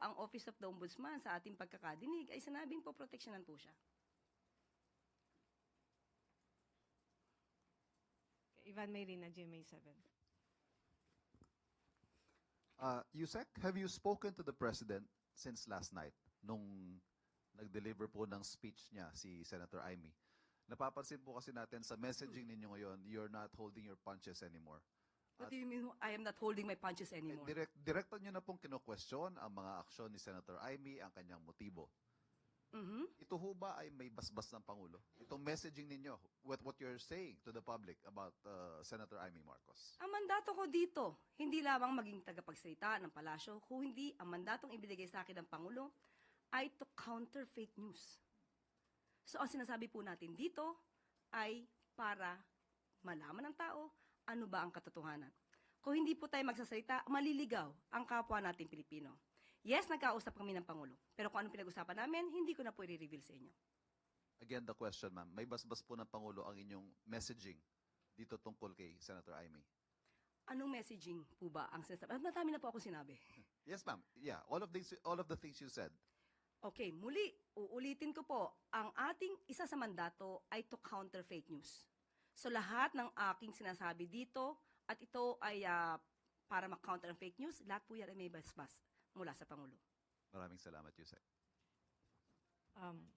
ang Office of the Ombudsman sa ating pagkakadinig ay sinabing po proteksyonan po siya. Ivan Mayrina, GMA 7. Uh, Yusek, have you spoken to the President since last night nung nag-deliver po ng speech niya si Senator Amy? Napapansin po kasi natin sa messaging ninyo ngayon, you're not holding your punches anymore. What do you mean I am not holding my punches anymore? Direct, direkta niyo na pong kino-question ang mga aksyon ni Senator Amy, ang kanyang motibo. Mhm. Ito ho ba ay may basbas ng Pangulo? Itong messaging ninyo, what, what you're saying to the public about uh, Senator Amy Marcos? Ang mandato ko dito, hindi lamang maging tagapagsalita ng palasyo, kung hindi ang mandatong ibinigay sa akin ng Pangulo ay to counter fake news. So ang sinasabi po natin dito ay para malaman ng tao ano ba ang katotohanan. Kung hindi po tayo magsasalita, maliligaw ang kapwa natin Pilipino. Yes, nagkausap kami ng Pangulo. Pero kung anong pinag-usapan namin, hindi ko na po i-reveal sa inyo. Again, the question, ma'am. May basbas po ng Pangulo ang inyong messaging dito tungkol kay Senator Amy. Anong messaging po ba ang sinasabi? Ah, Madami na po ako sinabi. Yes, ma'am. Yeah, all of these, all of the things you said. Okay, muli, uulitin ko po, ang ating isa sa mandato ay to counter fake news. So lahat ng aking sinasabi dito, at ito ay ah, para ma-counter ang fake news, lahat po yan ay may basbas mula sa Pangulo. Maraming salamat, Yusek. Um,